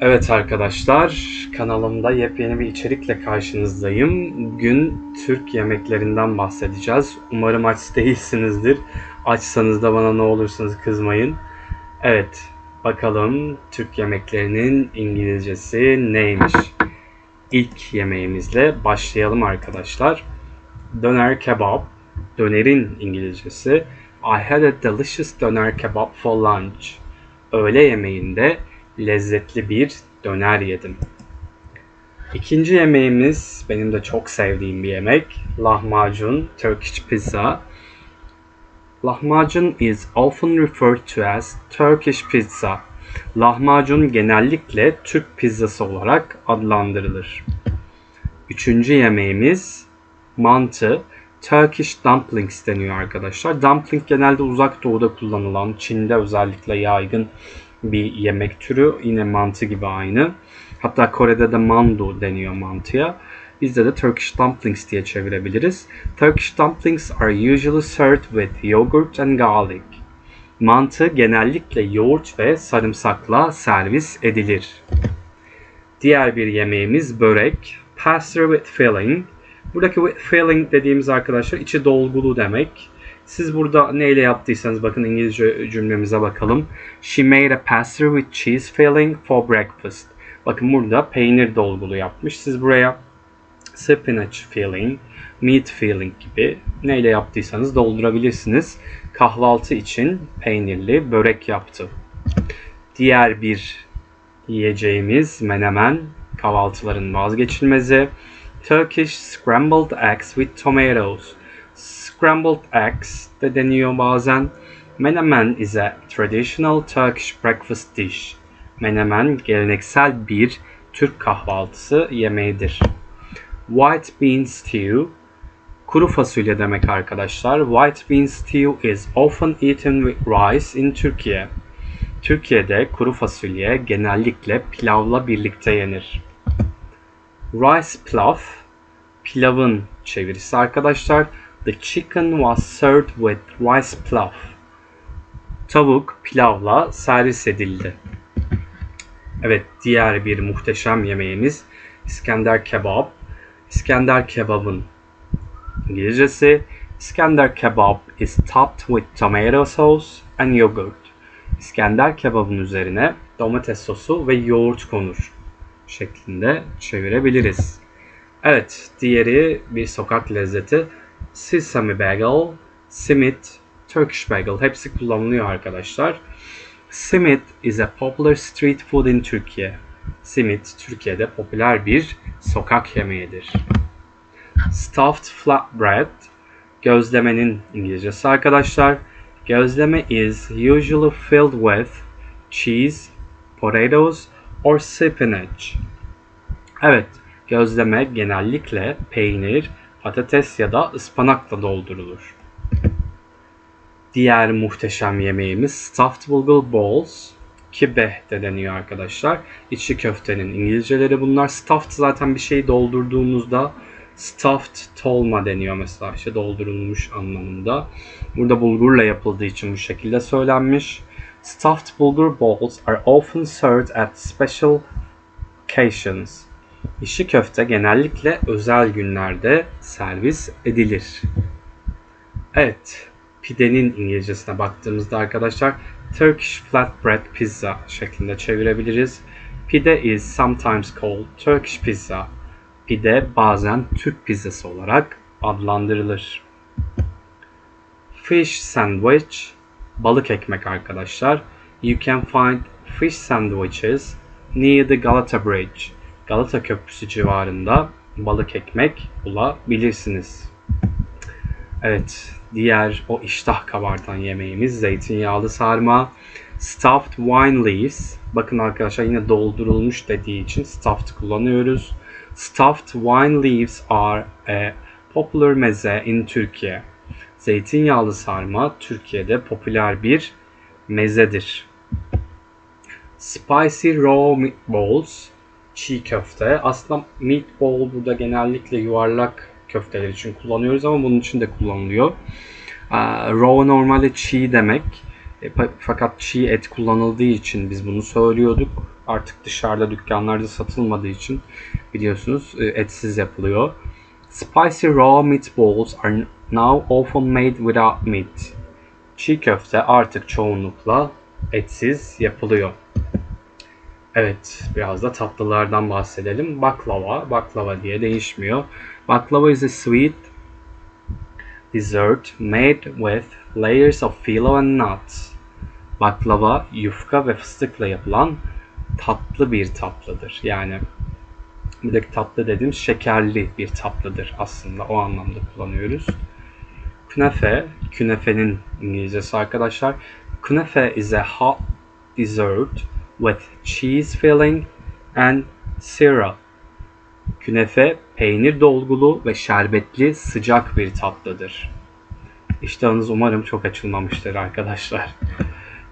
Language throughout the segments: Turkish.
Evet arkadaşlar, kanalımda yepyeni bir içerikle karşınızdayım. Bugün Türk yemeklerinden bahsedeceğiz. Umarım aç değilsinizdir. Açsanız da bana ne olursunuz kızmayın. Evet, bakalım Türk yemeklerinin İngilizcesi neymiş? İlk yemeğimizle başlayalım arkadaşlar. Döner kebap. Dönerin İngilizcesi. I had a delicious döner kebap for lunch. Öğle yemeğinde lezzetli bir döner yedim. İkinci yemeğimiz benim de çok sevdiğim bir yemek. Lahmacun, Turkish pizza. Lahmacun is often referred to as Turkish pizza. Lahmacun genellikle Türk pizzası olarak adlandırılır. Üçüncü yemeğimiz mantı. Turkish dumplings deniyor arkadaşlar. Dumpling genelde uzak doğuda kullanılan, Çin'de özellikle yaygın bir yemek türü. Yine mantı gibi aynı. Hatta Kore'de de mandu deniyor mantıya. Bizde de Turkish dumplings diye çevirebiliriz. Turkish dumplings are usually served with yogurt and garlic. Mantı genellikle yoğurt ve sarımsakla servis edilir. Diğer bir yemeğimiz börek. Pastry with filling. Buradaki with filling dediğimiz arkadaşlar içi dolgulu demek. Siz burada neyle yaptıysanız bakın İngilizce cümlemize bakalım. She made a pastry with cheese filling for breakfast. Bakın burada peynir dolgulu yapmış. Siz buraya spinach filling, meat filling gibi neyle yaptıysanız doldurabilirsiniz. Kahvaltı için peynirli börek yaptı. Diğer bir yiyeceğimiz menemen kahvaltıların vazgeçilmezi. Turkish scrambled eggs with tomatoes. Scrambled eggs de deniyor bazen. Menemen is a traditional Turkish breakfast dish. Menemen geleneksel bir Türk kahvaltısı yemeğidir. White bean stew kuru fasulye demek arkadaşlar. White bean stew is often eaten with rice in Türkiye. Türkiye'de kuru fasulye genellikle pilavla birlikte yenir. Rice pilav pilavın çevirisi arkadaşlar. The chicken was served with rice pilav. Tavuk pilavla servis edildi. Evet diğer bir muhteşem yemeğimiz İskender kebap. İskender kebabın İngilizcesi İskender kebap is topped with tomato sauce and yogurt. İskender kebabın üzerine domates sosu ve yoğurt konur şeklinde çevirebiliriz. Evet, diğeri bir sokak lezzeti. Sesame bagel, simit, Turkish bagel hepsi kullanılıyor arkadaşlar. Simit is a popular street food in Türkiye. Simit Türkiye'de popüler bir sokak yemeğidir. Stuffed flatbread gözlemenin İngilizcesi arkadaşlar. Gözleme is usually filled with cheese, potatoes or spinach. Evet, gözleme genellikle peynir, patates ya da ıspanakla doldurulur. Diğer muhteşem yemeğimiz stuffed bulgur balls. Kibeh de deniyor arkadaşlar. İçli köftenin İngilizceleri bunlar. Stuffed zaten bir şeyi doldurduğumuzda stuffed tolma deniyor mesela. İşte doldurulmuş anlamında. Burada bulgurla yapıldığı için bu şekilde söylenmiş. Stuffed bulgur balls are often served at special occasions. İşi köfte genellikle özel günlerde servis edilir. Evet, pidenin İngilizcesine baktığımızda arkadaşlar Turkish flatbread pizza şeklinde çevirebiliriz. Pide is sometimes called Turkish pizza. Pide bazen Türk pizzası olarak adlandırılır. Fish sandwich, balık ekmek arkadaşlar. You can find fish sandwiches near the Galata Bridge. Galata Köprüsü civarında balık ekmek bulabilirsiniz. Evet, diğer o iştah kabartan yemeğimiz zeytinyağlı sarma. Stuffed wine leaves. Bakın arkadaşlar yine doldurulmuş dediği için stuffed kullanıyoruz. Stuffed wine leaves are a popular meze in Türkiye. Zeytinyağlı sarma Türkiye'de popüler bir mezedir. Spicy raw meatballs çiğ köfte. Aslında meatball burada genellikle yuvarlak köfteler için kullanıyoruz ama bunun için de kullanılıyor. Raw normalde çiğ demek. E, fakat çiğ et kullanıldığı için biz bunu söylüyorduk. Artık dışarıda dükkanlarda satılmadığı için biliyorsunuz e, etsiz yapılıyor. Spicy raw meatballs are now often made without meat. Çiğ köfte artık çoğunlukla etsiz yapılıyor. Evet, biraz da tatlılardan bahsedelim. Baklava, baklava diye değişmiyor. Baklava is a sweet dessert made with layers of phyllo and nuts. Baklava, yufka ve fıstıkla yapılan tatlı bir tatlıdır. Yani buradaki tatlı dediğim şekerli bir tatlıdır aslında. O anlamda kullanıyoruz. Künefe, künefenin İngilizcesi arkadaşlar. Künefe is a hot dessert with cheese filling and syrup. Künefe peynir dolgulu ve şerbetli sıcak bir tatlıdır. İştahınız umarım çok açılmamıştır arkadaşlar.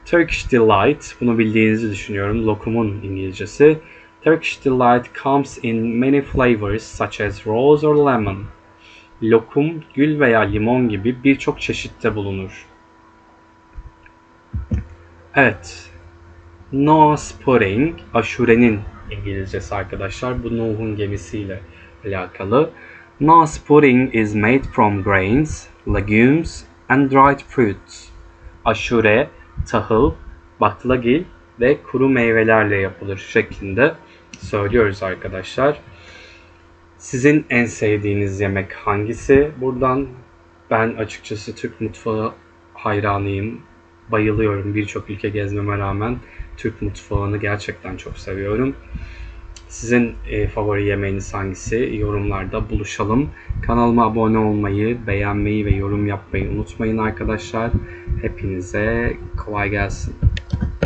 Turkish Delight, bunu bildiğinizi düşünüyorum. Lokumun İngilizcesi. Turkish Delight comes in many flavors such as rose or lemon. Lokum, gül veya limon gibi birçok çeşitte bulunur. Evet. Noah's Pudding, aşurenin İngilizcesi arkadaşlar. Bu Nuh'un gemisiyle alakalı. Noah's Pudding is made from grains, legumes and dried fruits. Aşure, tahıl, baklagil ve kuru meyvelerle yapılır şeklinde söylüyoruz arkadaşlar. Sizin en sevdiğiniz yemek hangisi? Buradan ben açıkçası Türk mutfağı hayranıyım. Bayılıyorum birçok ülke gezmeme rağmen Türk mutfağını gerçekten çok seviyorum. Sizin e, favori yemeğiniz hangisi? Yorumlarda buluşalım. Kanalıma abone olmayı, beğenmeyi ve yorum yapmayı unutmayın arkadaşlar. Hepinize kolay gelsin.